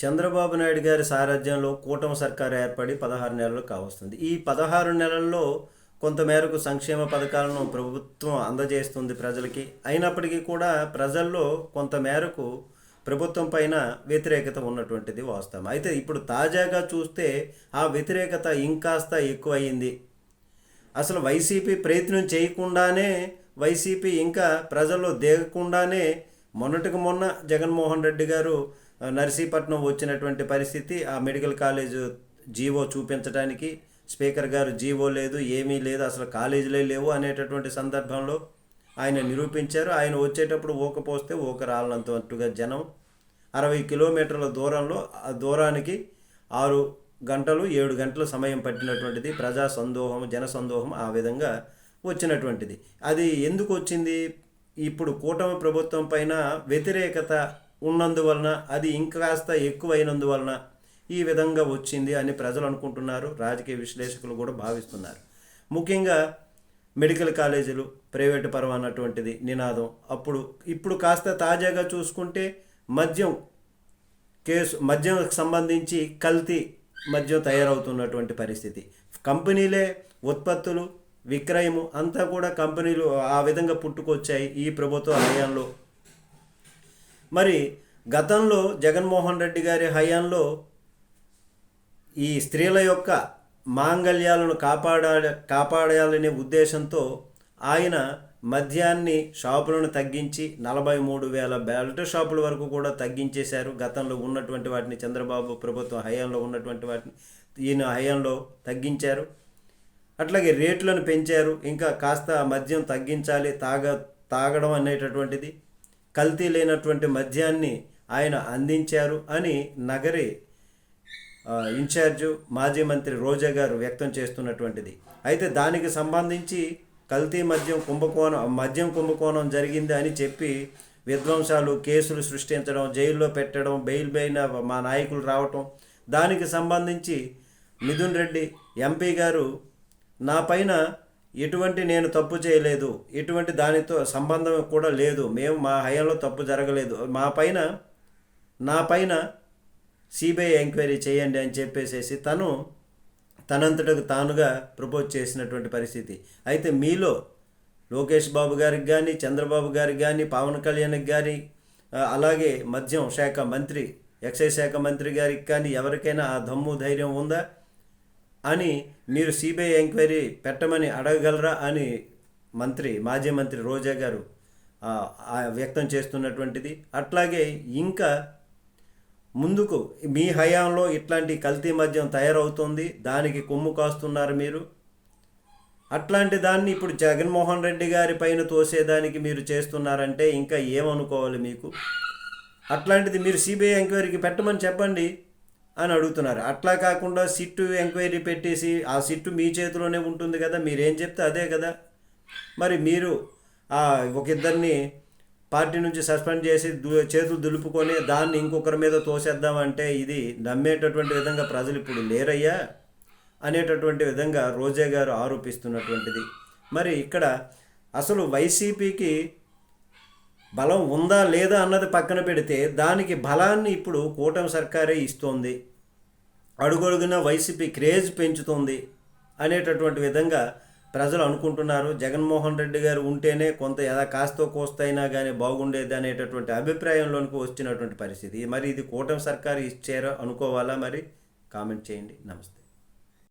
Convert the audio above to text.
చంద్రబాబు నాయుడు గారి సారథ్యంలో కూటమి సర్కారు ఏర్పడి పదహారు నెలలు కావస్తుంది. ఈ పదహారు నెలల్లో కొంతమేరకు సంక్షేమ పథకాలను ప్రభుత్వం అందజేస్తుంది ప్రజలకి. అయినప్పటికీ కూడా ప్రజల్లో కొంతమేరకు ప్రభుత్వం పైన వ్యతిరేకత ఉన్నటువంటిది వాస్తవం. అయితే ఇప్పుడు తాజాగా చూస్తే ఆ వ్యతిరేకత ఇంకాస్త ఎక్కువయింది అసలు వైసీపీ ప్రయత్నం చేయకుండానే వైసీపీ ఇంకా ప్రజల్లో దిగకుండానే మొన్నటికి మొన్న జగన్మోహన్ రెడ్డి గారు నర్సీపట్నం వచ్చినటువంటి పరిస్థితి ఆ మెడికల్ కాలేజ్ జీవో చూపించడానికి స్పీకర్ గారు జీవో లేదు ఏమీ లేదు అసలు కాలేజీలే లేవు అనేటటువంటి సందర్భంలో ఆయన నిరూపించారు. ఆయన వచ్చేటప్పుడు ఊకపోస్తే ఊక రాళ్ళంతట్టుగా జనం అరవై కిలోమీటర్ల దూరంలో ఆ దూరానికి ఆరు గంటలు ఏడు గంటలు సమయం పట్టినటువంటిది ప్రజా సందోహం జన సందోహం ఆ విధంగా వచ్చినటువంటిది. అది ఎందుకు వచ్చింది? ఇప్పుడు కూటమి ప్రభుత్వం పైన వ్యతిరేకత ఉన్నందువలన అది ఇంకాస్త ఎక్కువైనందువలన ఈ విధంగా వచ్చింది అని ప్రజలు అనుకుంటున్నారు రాజకీయ విశ్లేషకులు కూడా భావిస్తున్నారు. ముఖ్యంగా మెడికల్ కాలేజీలు ప్రైవేటు పరం అన్నటువంటిది నినాదం. అప్పుడు ఇప్పుడు కాస్త తాజాగా చూసుకుంటే మద్యం కేసు మద్యంకు సంబంధించి కల్తీ మద్యం తయారవుతున్నటువంటి పరిస్థితి. కంపెనీలే ఉత్పత్తులు విక్రయము అంతా కూడా కంపెనీలు ఆ విధంగా పుట్టుకొచ్చాయి ఈ ప్రభుత్వ హయాంలో. మరి గతంలో జగన్మోహన్ రెడ్డి గారి హయాంలో ఈ స్త్రీల యొక్క మాంగళ్యాలను కాపాడా కాపాడాలనే ఉద్దేశంతో ఆయన మద్యాన్ని షాపులను తగ్గించి నలభై మూడు వేల బెల్ట్ షాపుల వరకు కూడా తగ్గించేశారు. గతంలో ఉన్నటువంటి వాటిని చంద్రబాబు ప్రభుత్వం హయాంలో ఉన్నటువంటి వాటిని ఈయన హయాంలో తగ్గించారు. అట్లాగే రేట్లను పెంచారు. ఇంకా కాస్త మద్యం తగ్గించాలి తాగ తాగడం అనేటటువంటిది. కల్తీ లేనటువంటి మద్యాన్ని ఆయన అందించారు అని నగరి ఇన్ఛార్జు మాజీ మంత్రి రోజా గారు వ్యక్తం చేస్తున్నటువంటిది. అయితే దానికి సంబంధించి కల్తీ మద్యం కుంభకోణం మద్యం కుంభకోణం జరిగింది అని చెప్పి విధ్వంసాలు కేసులు సృష్టించడం జైల్లో పెట్టడం బెయిల్ పైన మా నాయకులు రావటం దానికి సంబంధించి మిథున్ రెడ్డి ఎంపీ గారు నా పైన ఎటువంటి నేను తప్పు చేయలేదు ఎటువంటి దానితో సంబంధం కూడా లేదు. మేము మా హయాంలో తప్పు జరగలేదు. మా పైన నా పైన సిబిఐ ఎంక్వైరీ చేయండి అని చెప్పేసేసి తను తనంతటకు తానుగా ప్రపోజ్ చేసినటువంటి పరిస్థితి. అయితే మీలో లోకేష్ బాబు గారికి కానీ చంద్రబాబు గారికి కానీ పవన్ కళ్యాణ్కి కానీ అలాగే మద్యం శాఖ మంత్రి ఎక్సైజ్ శాఖ మంత్రి గారికి కానీ ఎవరికైనా ఆ దమ్ము ధైర్యం ఉందా? అని మీరు సిబిఐ ఎంక్వైరీ పెట్టమని అడగగలరా అని మంత్రి మాజీ మంత్రి రోజా గారు వ్యక్తం చేస్తున్నటువంటిది. అట్లాగే ఇంకా ముందుకు మీ హయాంలో ఇట్లాంటి కల్తీ మద్యం తయారవుతుంది దానికి కొమ్ము కాస్తున్నారు మీరు. అట్లాంటి దాన్ని ఇప్పుడు జగన్మోహన్ రెడ్డి గారి పైన తోసేదానికి మీరు చేస్తున్నారంటే ఇంకా ఏమనుకోవాలి మీకు? అట్లాంటిది మీరు సిబిఐ ఎంక్వైరీకి పెట్టమని చెప్పండి. అని అడుగుతున్నారు. అట్లా కాకుండా సిట్టు ఎంక్వైరీ పెట్టేసి ఆ సిట్టు మీ చేతిలోనే ఉంటుంది కదా మీరేం చెప్తే అదే కదా. మరి మీరు ఆ ఒక ఇద్దరిని పార్టీ నుంచి సస్పెండ్ చేసి దు- చేతులు దులుపుకొని దాన్ని ఇంకొకరి మీద తోసేద్దామంటే ఇది నమ్మేటటువంటి విధంగా ప్రజలు ఇప్పుడు లేరయ్యా అనేటటువంటి విధంగా రోజే గారు ఆరోపిస్తున్నటువంటిది. మరి ఇక్కడ అసలు వైసీపీకి బలం ఉందా లేదా అన్నది పక్కన పెడితే దానికి బలాన్ని ఇప్పుడు కూటమి సర్కారే ఇస్తోంది. అడుగడుగున వైసీపీ క్రేజ్ పెంచుతుంది అనేటటువంటి విధంగా ప్రజలు అనుకుంటున్నారు. జగన్మోహన్ రెడ్డి గారు ఉంటేనే కొంత ఎలా కాస్తో కోస్తైనా కానీ బాగుండేది అనేటటువంటి అభిప్రాయంలోనికి వచ్చినటువంటి పరిస్థితి. మరి ఇది కూటమి సర్కారు ఇచ్చారో అనుకోవాలా మరి? కామెంట్ చేయండి. నమస్తే.